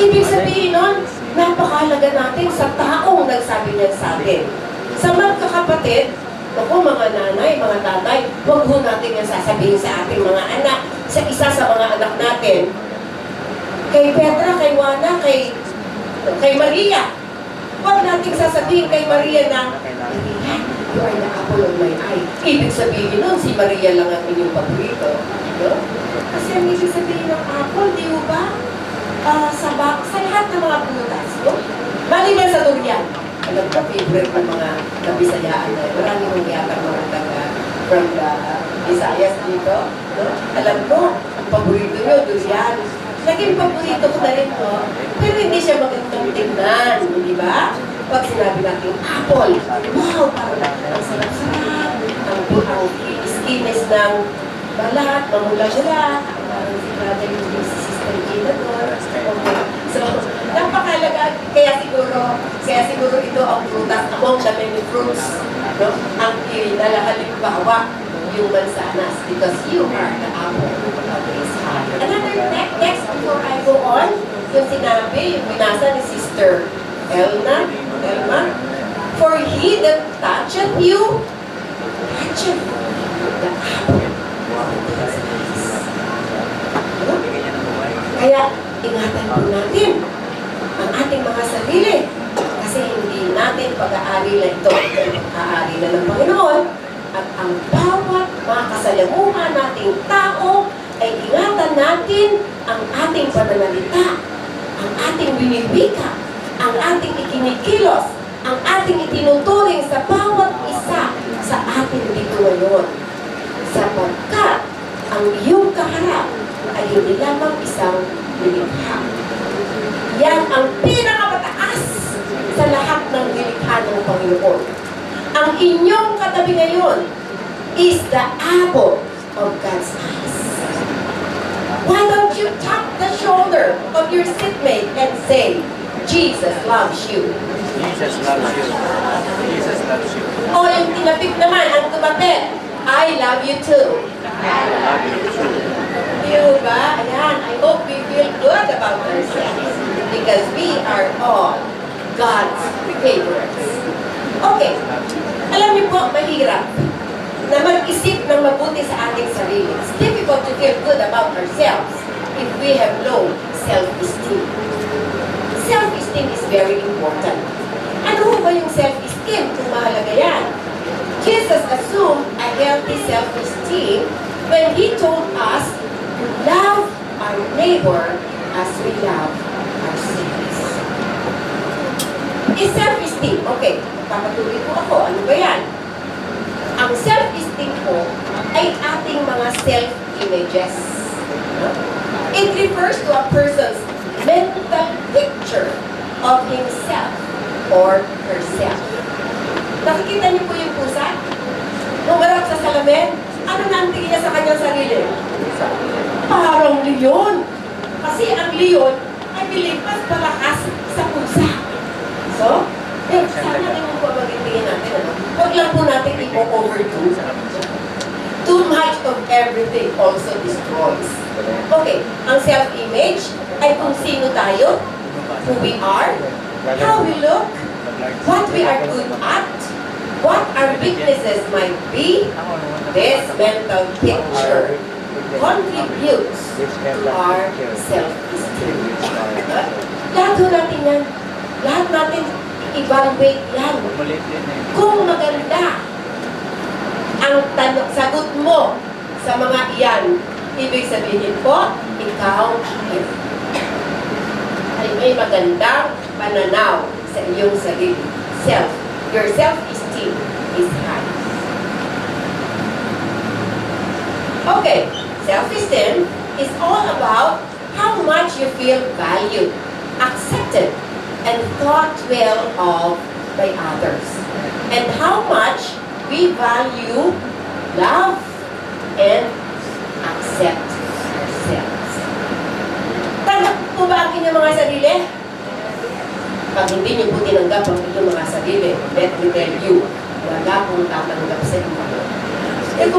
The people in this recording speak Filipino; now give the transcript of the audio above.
Ibig sabihin nun, napakahalaga natin sa taong nagsabi niyan sa atin. Sa magkakapatid, ako mga nanay, mga tatay, huwag ho natin yan sasabihin sa ating mga anak, sa isa sa mga anak natin. Kay Petra, kay Juana, kay, kay Maria. Huwag nating sasabihin kay Maria na, Maria, you are the apple of my eye. Ibig sabihin nun, si Maria lang ang inyong paborito. No? Kasi ang ibig sabihin ng apple, di ba? Ah, sa, ba- sa lahat ng mga prutas, no? Maliban sa durian. Alam ko, favorite ng mga kabisayaan na marami mong yata mga taga from the Visayas dito. No? Alam ko, ang paborito nyo, durian. Naging paborito ko na rin to, pero hindi siya magandang tingnan, di ba? Pag sinabi natin apple, wow, parang ang sarap-sarap, ang, ang iskinis ng balat, mamula-mula, parang si brother yung si sister Gina doon. So, napakalaga, kaya siguro, kaya siguro ito ang prutas among the many fruits, no? Ang irinala, halimbawa, yung mansanas, because you are the apple of his eye. Another te- text before I go on, yung sinabi, yung binasa ni Sister Elna, Elma, For he that toucheth you, toucheth the apple of his eyes. Ano? Kaya, ingatan po natin ang ating mga sarili. Kasi hindi natin pag-aari na ito, pag-aari na ng Panginoon. At ang bawat mga kasalamuha nating tao ay ingatan natin ang ating pananalita, ang ating binibika, ang ating ikinikilos, ang ating itinuturing sa bawat isa sa ating dito ngayon. Sapagkat ang iyong kaharap ay hindi lamang isang. Yan ang pinakamataas sa lahat ng nilikha ng Panginoon. Ang inyong katabi ngayon is the apple of God's eyes. Why don't you tap the shoulder of your seatmate and say, Jesus loves you. Jesus loves you. Jesus loves you. O yung tinapik naman, ang tumapit, I love you too. I love you too. Diba? Ayan, I hope we feel good about ourselves because we are all God's favorites. Okay, alam niyo po, mahirap na mag-isip ng mabuti sa ating sarili. It's difficult to feel good about ourselves if we have low self-esteem. Self-esteem is very important. Ano ba yung self-esteem kung mahalaga yan? Jesus assumed a healthy self-esteem when He told us to love our neighbor as we love ourselves. Is self-esteem, okay, papatuloy po ako, ano ba yan? Ang self-esteem po ay ating mga self-images. It refers to a person's mental picture of himself or herself. Nakikita niyo po yung pusa? Umarap sa salamin? Ano na ang tingin niya sa kanyang sarili? Parang leon. Kasi ang leon, I believe, mas malakas sa pusa. So, eh, sana rin po maging tingin natin. Ano? Huwag lang po natin i-overdo. Too much of everything also destroys. Okay, ang self-image ay kung sino tayo, who we are, how we look, what we are good at, what our weaknesses might be, this mental picture contributes to our self-esteem. Lahat ho natin yan. Lahat natin evaluate yan. Eh. Kung maganda ang tanong, sagot mo sa mga iyan, ibig sabihin po, ikaw ay may magandang pananaw sa iyong sarili. Self. Your self-esteem is high. Okay, self-esteem is all about how much you feel valued, accepted, and thought well of by others. And how much we value, love, and accept ourselves. Tanggap po ba ang inyong mga sarili? Pag hindi niyo po tinanggap ang inyong mga sarili, let me tell you,